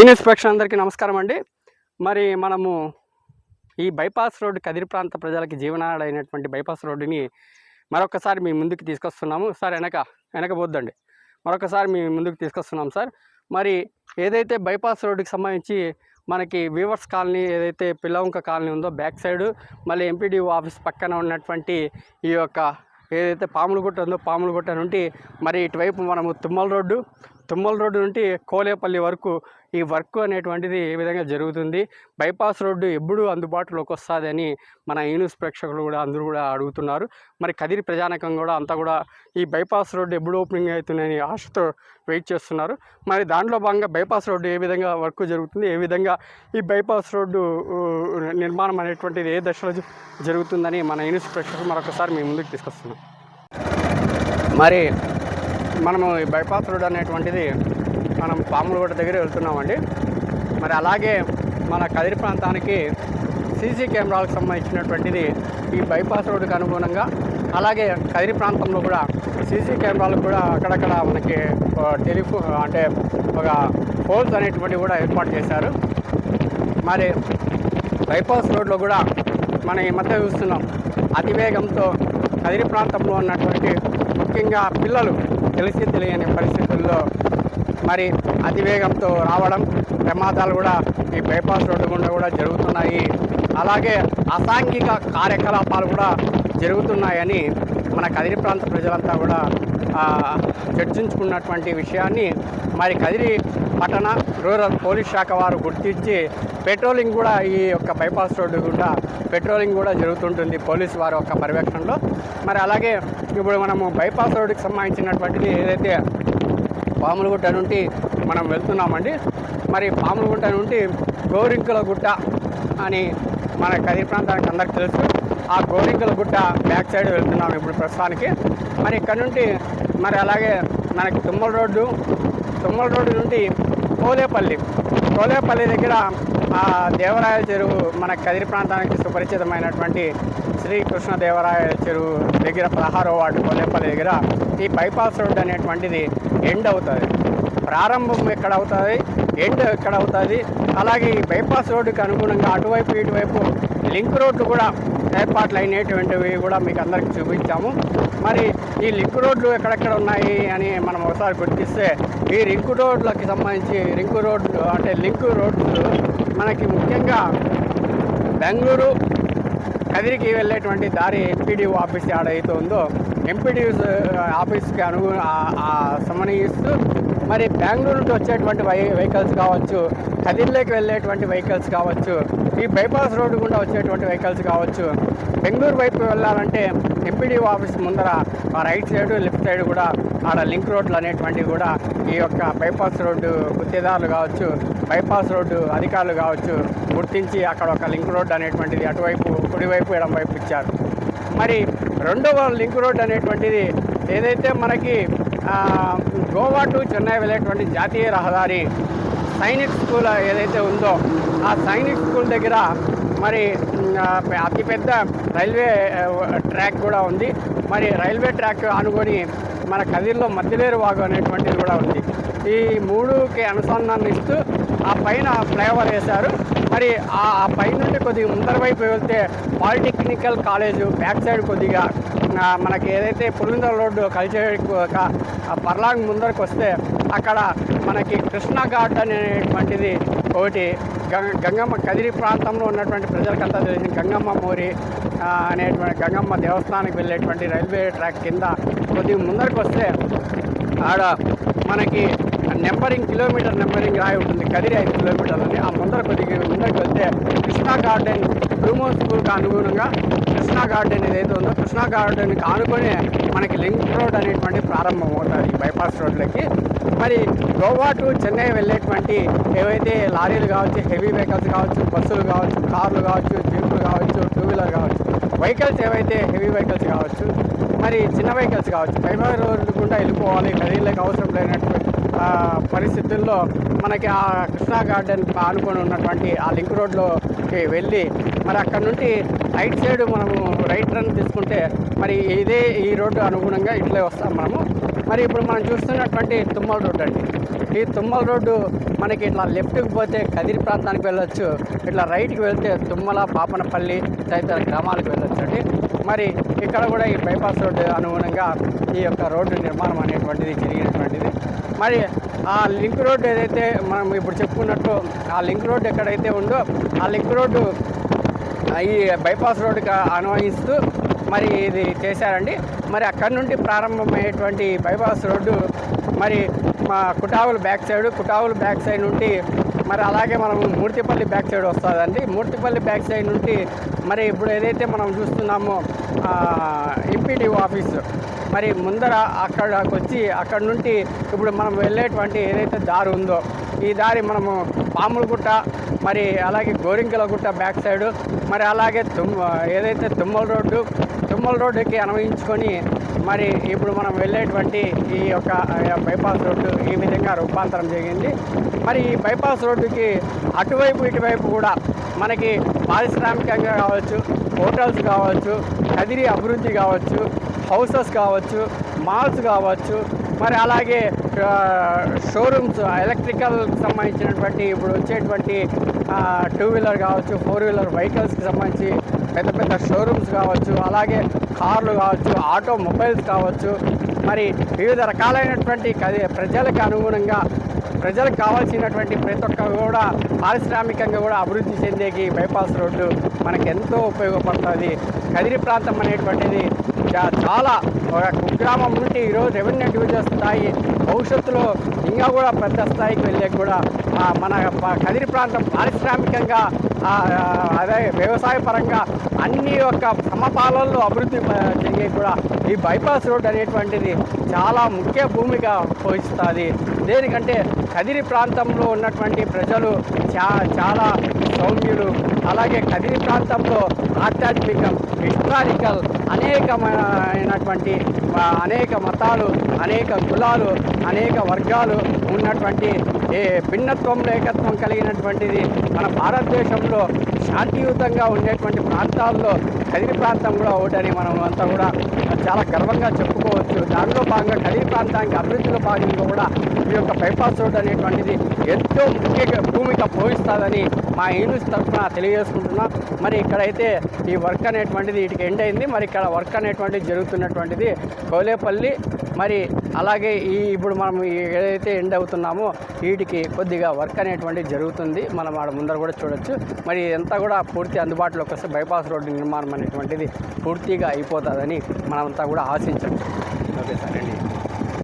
ఈ న్యూస్ ప్రేక్షకులందరికీ నమస్కారం అండి. మరి మనము ఈ బైపాస్ రోడ్డు కదిరి ప్రాంత ప్రజలకి జీవనాడైనటువంటి బైపాస్ రోడ్డుని మరొకసారి మీ ముందుకు తీసుకొస్తున్నాము. సార్ వెనక వెనకపోద్దండి మరొకసారి మీ ముందుకు తీసుకొస్తున్నాం సార్. మరి ఏదైతే బైపాస్ రోడ్డుకి సంబంధించి మనకి వీవర్స్ కాలనీ ఏదైతే పిల్లవంక కాలనీ ఉందో బ్యాక్ సైడ్ మళ్ళీ ఎంపీడీఓ ఆఫీస్ పక్కన ఉన్నటువంటి ఈ యొక్క ఏదైతే పాములగుట్ట ఉందో పాములగుట్ట నుండి మరి ఇటువైపు మనము తుమ్మల రోడ్డు తుమ్మల రోడ్డు నుండి కోలేపల్లి వరకు ఈ వర్క్ అనేటువంటిది ఏ విధంగా జరుగుతుంది? బైపాస్ రోడ్డు ఎప్పుడు అందుబాటులోకి వస్తుందని మన ఈన్యూస్ ప్రేక్షకులు కూడా అందరూ కూడా అడుగుతున్నారు. మరి కదిరి ప్రజానకం కూడా అంతా కూడా ఈ బైపాస్ రోడ్డు ఎప్పుడు ఓపెనింగ్ అవుతుందని ఆశతో వెయిట్ చేస్తున్నారు. మరి దాంట్లో భాగంగా బైపాస్ రోడ్డు ఏ విధంగా వర్క్ జరుగుతుంది? ఏ విధంగా ఈ బైపాస్ రోడ్డు నిర్మాణం అనేటువంటిది ఏ దశలో జరుగుతుందని మన ఈన్యూస్ ప్రేక్షకులు మరొకసారి మీ ముందుకు తీసుకొస్తున్నాం మరి మనము ఈ బైపాస్ రోడ్ అనేటువంటిది మనం పాములగూడ దగ్గర వెళ్తున్నామండి. మరి అలాగే మన కదిరి ప్రాంతానికి సీసీ కెమెరాలకు సంబంధించినటువంటిది ఈ బైపాస్ రోడ్డుకు అనుగుణంగా అలాగే కదిరి ప్రాంతంలో కూడా సీసీ కెమెరాలు కూడా అక్కడక్కడ మనకి టెలిఫు అంటే ఒక పోల్స్ అనేటువంటివి కూడా ఏర్పాటు చేశారు. మరి బైపాస్ రోడ్లో కూడా మనం ఈ మధ్య చూస్తున్నాం అతివేగంతో కదిరి ప్రాంతంలో ఉన్నటువంటి ముఖ్యంగా పిల్లలు తెలిసి తెలియని పరిస్థితుల్లో మరి అతివేగంతో రావడం ప్రమాదాలు కూడా ఈ బైపాస్ రోడ్డు గుండా కూడా జరుగుతున్నాయి. అలాగే అసాంఘిక కార్యకలాపాలు కూడా జరుగుతున్నాయని మన కదిరి ప్రాంత ప్రజలంతా కూడా చర్చించుకున్నటువంటి విషయాన్ని మరి కదిరి పట్టణ రూరల్ పోలీస్ శాఖ వారు గుర్తించి పెట్రోలింగ్ కూడా ఈ యొక్క బైపాస్ రోడ్డు గుండా పెట్రోలింగ్ కూడా జరుగుతుంటుంది పోలీసు వారి యొక్క పర్యవేక్షణలో. మరి అలాగే ఇప్పుడు మనము బైపాస్ రోడ్డుకి సంబంధించినటువంటిది ఏదైతే పాములగుట్ట నుండి మనం వెళ్తున్నామండి. మరి పాములగుట్ట నుండి గోరింకుల గుట్ట అని మన కదిరి ప్రాంతానికి అందరికి తెలుసు. ఆ గోరింకుల గుట్ట బ్యాక్ సైడ్ వెళ్తున్నాం ఇప్పుడు ప్రస్తుతానికి. మరి ఇక్కడ నుండి మరి అలాగే మనకి తుమ్మల రోడ్డు తుమ్మల రోడ్డు నుండి కోలేపల్లి కోలేపల్లి దగ్గర ఆ దేవరాయల చెరువు మన కదిరి ప్రాంతానికి సుపరిచితమైనటువంటి శ్రీకృష్ణ దేవరాయ చెరువు దగ్గర పదహారో వార్డు కోలేపల్లి దగ్గర ఈ బైపాస్ రోడ్ అనేటువంటిది ఎండ్ అవుతుంది ప్రారంభం ఎక్కడ అవుతుంది ఎండ్ ఎక్కడ అవుతుంది అలాగే ఈ బైపాస్ రోడ్డుకి అనుగుణంగా అటువైపు ఇటువైపు లింక్ రోడ్లు కూడా ఏర్పాట్లు అయినటువంటివి కూడా మీకు అందరికి చూపించాము. మరి ఈ లింక్ రోడ్లు ఎక్కడెక్కడ ఉన్నాయి అని మనం ఒకసారి గుర్తిస్తే ఈ రింక్ రోడ్లకి సంబంధించి రింక్ రోడ్లు అంటే లింక్ రోడ్లు మనకి ముఖ్యంగా బెంగళూరు కదిరికి వెళ్ళేటువంటి దారి ఎంపీడీఓ ఆఫీస్ ఏడైతే ఉందో ఎంపీడీ ఆఫీస్కి అనుగు సమన్వయిస్తూ మరి బెంగళూరు నుండి వచ్చేటువంటి వై వెహికల్స్ కావచ్చు కదిర్లోకి వెళ్ళేటువంటి వెహికల్స్ కావచ్చు ఈ బైపాస్ రోడ్డు గుండా వచ్చేటువంటి వెహికల్స్ కావచ్చు బెంగళూరు వైపు వెళ్ళాలంటే ఎంపీడీ ఆఫీస్ ముందర ఆ రైట్ సైడ్ లెఫ్ట్ సైడ్ కూడా ఆడ లింక్ రోడ్లు అనేటువంటివి కూడా ఈ యొక్క బైపాస్ రోడ్డు గుత్తేదారులు కావచ్చు బైపాస్ రోడ్డు అధికారులు కావచ్చు గుర్తించి అక్కడ ఒక లింక్ రోడ్డు అనేటువంటిది అటువైపు కుడివైపు ఎడం వైపు ఇచ్చారు. మరి రెండవ లింక్ రోడ్ అనేటువంటిది ఏదైతే మనకి గోవా టు చెన్నై వెళ్ళేటువంటి జాతీయ రహదారి సైనిక్ స్కూల్ ఏదైతే ఉందో ఆ సైనిక్ స్కూల్ దగ్గర మరి అతిపెద్ద రైల్వే ట్రాక్ కూడా ఉంది. మరి రైల్వే ట్రాక్ అనుకొని మన కదిర్లో మధ్యలేరు వాగు అనేటువంటిది కూడా ఉంది. ఈ మూడుకి అనుసంధానం ఇస్తూ ఆ పైన ఫ్లైఓవర్ వేశారు. మరి ఆ ఆ కొద్దిగా ముందర వైపు వెళ్తే పాలిటెక్నికల్ కాలేజు బ్యాక్ సైడ్ కొద్దిగా మనకి ఏదైతే పులిందర రోడ్డు కల్చర్ పర్లాంగ్ ముందరకు వస్తే అక్కడ మనకి కృష్ణా ఘాట్ అనేటువంటిది ఒకటి గంగమ్మ కదిరి ప్రాంతంలో ఉన్నటువంటి ప్రజలకంతా తెలిసింది గంగమ్మ మోరి అనేటువంటి గంగమ్మ దేవస్థానానికి వెళ్ళేటువంటి రైల్వే ట్రాక్ కింద కొద్దిగా ముందరకు వస్తే ఆడ మనకి నెంబరింగ్ కిలోమీటర్ నెంబరింగ్ రాయి ఉంటుంది కదిరి ఐదు కిలోమీటర్లు ఆ ముందర కొద్దిగా ముందరికి వెళ్తే కృష్ణా గార్డెన్ బ్లూమో స్కూల్కి అనుగుణంగా కృష్ణా గార్డెన్ ఏదైతే ఉందో కృష్ణా గార్డెన్కి ఆనుకొని మనకి లింక్ రోడ్ అనేటువంటి ప్రారంభం అవుతుంది బైపాస్ రోడ్లకి. మరి గోవా టు చెన్నై వెళ్ళేటువంటి ఏవైతే లారీలు కావచ్చు హెవీ వెహికల్స్ కావచ్చు బస్సులు కావచ్చు కార్లు కావచ్చు జీపులు కావచ్చు టూ వీలర్ కావచ్చు వెహికల్స్ ఏవైతే హెవీ వెహికల్స్ కావచ్చు మరి చిన్న వెహికల్స్ కావచ్చు బైపాస్ రోడ్లు గుండా వెళ్ళిపోవాలి కదిలీలకు అవసరం లేనటువంటి పరిస్థితుల్లో మనకి ఆ కృష్ణా గార్డెన్ ఆనుకొని ఉన్నటువంటి ఆ లింక్ రోడ్లోకి వెళ్ళి మరి అక్కడ నుండి రైట్ సైడ్ మనము రైట్ రన్ తీసుకుంటే మరి ఇదే ఈ రోడ్డు అనుగుణంగా ఇట్లే వస్తాం మనము. మరి ఇప్పుడు మనం చూస్తున్నటువంటి తుమ్మల రోడ్డు అండి. ఈ తుమ్మల రోడ్డు మనకి ఇట్లా లెఫ్ట్కి పోతే కదిరి ప్రాంతానికి వెళ్ళొచ్చు ఇట్లా రైట్కి వెళ్తే తుమ్మల పాపనపల్లి తదితర గ్రామాలకు వెళ్ళొచ్చు అండి. మరి ఇక్కడ కూడా ఈ బైపాస్ రోడ్డు అనుగుణంగా ఈ యొక్క రోడ్డు నిర్మాణం అనేటువంటిది జరిగినటువంటిది. మరి ఆ లింక్ రోడ్డు ఏదైతే మనం ఇప్పుడు చెప్పుకున్నట్టు ఆ లింక్ రోడ్డు ఎక్కడైతే ఉందో ఆ లింక్ రోడ్డు ఈ బైపాస్ రోడ్డుకి అన్వయిస్తూ మరి ఇది చేశారండి. మరి అక్కడ నుండి ప్రారంభమయ్యేటువంటి బైపాస్ రోడ్డు మరి మా కుటావుల బ్యాక్ సైడ్ కుటావుల బ్యాక్ సైడ్ నుండి మరి అలాగే మనం మూర్తిపల్లి బ్యాక్ సైడ్ వస్తుందండి. మూర్తిపల్లి బ్యాక్ సైడ్ నుండి మరి ఇప్పుడు ఏదైతే మనం చూస్తున్నామో ఎంపీటీఓ ఆఫీసు మరి ముందర అక్కడకు వచ్చి అక్కడ నుండి ఇప్పుడు మనం వెళ్ళేటువంటి ఏదైతే దారి ఉందో ఈ దారి మనము పాములగుట్ట మరి అలాగే గోరింకల గుట్ట బ్యాక్ సైడ్ మరి అలాగే తుమ్ ఏదైతే తుమ్మల రోడ్డు తుమ్మల రోడ్డుకి అనువయించుకొని మరి ఇప్పుడు మనం వెళ్ళేటువంటి ఈ యొక్క బైపాస్ రోడ్డు ఈ విధంగా రూపాంతరం జరిగింది. మరి ఈ బైపాస్ రోడ్డుకి అటువైపు ఇటువైపు కూడా మనకి పారిశ్రామికంగా కావచ్చు హోటల్స్ కావచ్చు కదిరి అభివృద్ధి కావచ్చు హౌసెస్ కావచ్చు మాల్స్ కావచ్చు మరి అలాగే షోరూమ్స్ ఎలక్ట్రికల్ సంబంధించినటువంటి ఇప్పుడు వచ్చేటువంటి టూ వీలర్ కావచ్చు ఫోర్ వీలర్ వెహికల్స్కి సంబంధించి పెద్ద పెద్ద షోరూమ్స్ కావచ్చు అలాగే కార్లు కావచ్చు ఆటో మొబైల్స్ కావచ్చు మరి వివిధ రకాలైనటువంటి కది ప్రజలకు అనుగుణంగా ప్రజలకు కావాల్సినటువంటి ప్రతి ఒక్క కూడా పారిశ్రామికంగా కూడా అభివృద్ధి చెందేకి బైపాస్ రోడ్డు మనకు ఎంతో ఉపయోగపడుతుంది కదిరి ప్రాంతం అనేటువంటిది చాలా ఒక కుగ్రామం నుండి ఈరోజు రెవెన్యూ డివిజన్ స్థాయి భవిష్యత్తులో ఇంకా కూడా పెద్ద స్థాయికి వెళ్ళే కూడా మన కదిరి ప్రాంతం పారిశ్రామికంగా అదే వ్యవసాయ పరంగా అన్ని యొక్క సమపాలనలో అభివృద్ధి జరిగే కూడా ఈ బైపాస్ రోడ్ అనేటువంటిది చాలా ముఖ్య భూమిక పోషిస్తుంది. దేనికంటే కదిరి ప్రాంతంలో ఉన్నటువంటి ప్రజలు చా చాలా సౌమ్యుడు. అలాగే కదిరి ప్రాంతంలో ఆధ్యాత్మికం హిస్టారికల్ అనేకమైనటువంటి అనేక మతాలు అనేక కులాలు అనేక వర్గాలు ఉన్నటువంటి ఏ భిన్నత్వంలో ఏకత్వం కలిగినటువంటిది మన భారతదేశంలో శాంతియుతంగా ఉండేటువంటి ప్రాంతాల్లో కదిరి ప్రాంతం కూడా ఒకటని మనం అంతా కూడా చాలా గర్వంగా చెప్పుకోవచ్చు. దానిలో భాగంగా కదిరి ప్రాంతానికి అభివృద్ధిలో భాగంగా కూడా ఈ యొక్క బైపాస్ రోడ్ అనేటువంటిది ఎంతో ముఖ్య భూమిక పోషిస్తుందని మా యూనిస్ తరఫున తెలియజేసుకుంటున్నాం. మరి ఇక్కడైతే ఈ వర్క్ అనేటువంటిది వీటికి ఎండ్ అయింది. మరి ఇక్కడ వర్క్ అనేటువంటిది జరుగుతున్నటువంటిది కోలేపల్లి. మరి అలాగే ఈ ఇప్పుడు మనం ఏదైతే ఎండ్ అవుతున్నామో వీటికి కొద్దిగా వర్క్ అనేటువంటిది జరుగుతుంది. మనం ఆడ ముందర కూడా చూడొచ్చు. మరి అంతా కూడా పూర్తి అందుబాటులోకి వస్తే బైపాస్ రోడ్డు నిర్మాణం అనేటువంటిది పూర్తిగా అయిపోతుందని మనమంతా కూడా ఆశించవచ్చు ఓకే సరే అండి